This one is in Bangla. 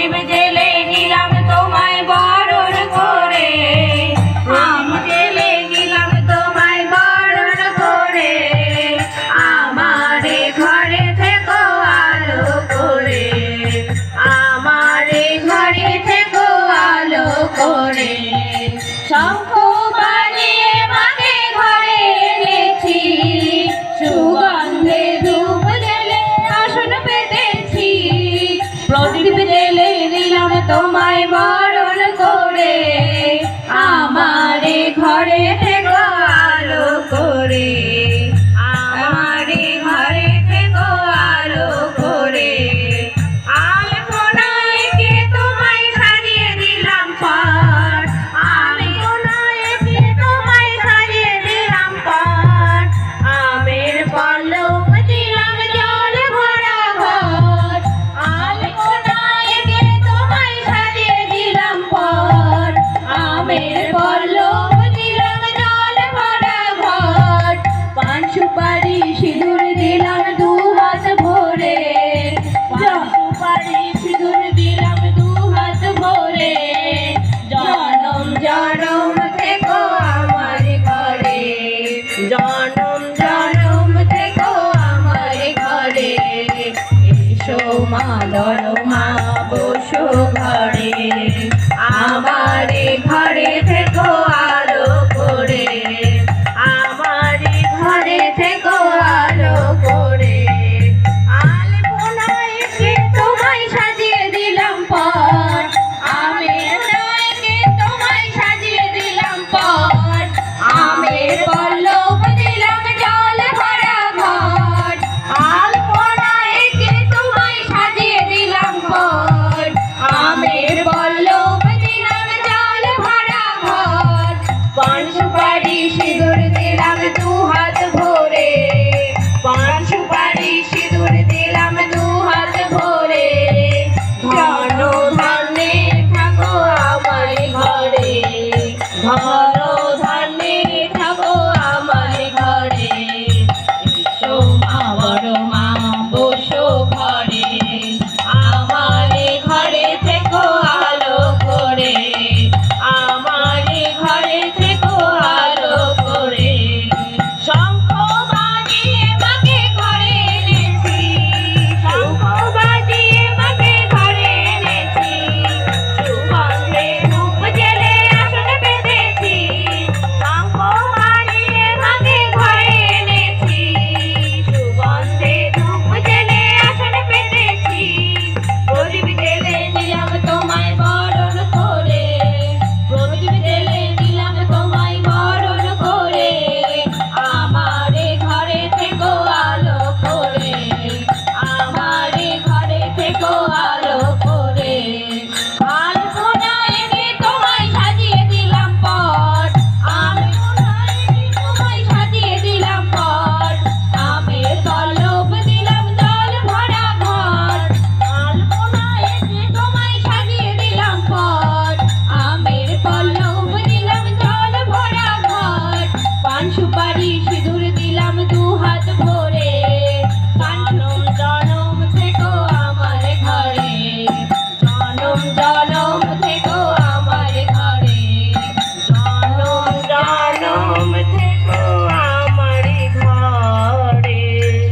Jai Jai ঢেলে দিলাম তোমায় বরণ করে। আমারে ঘরে মা বসো ঘরে।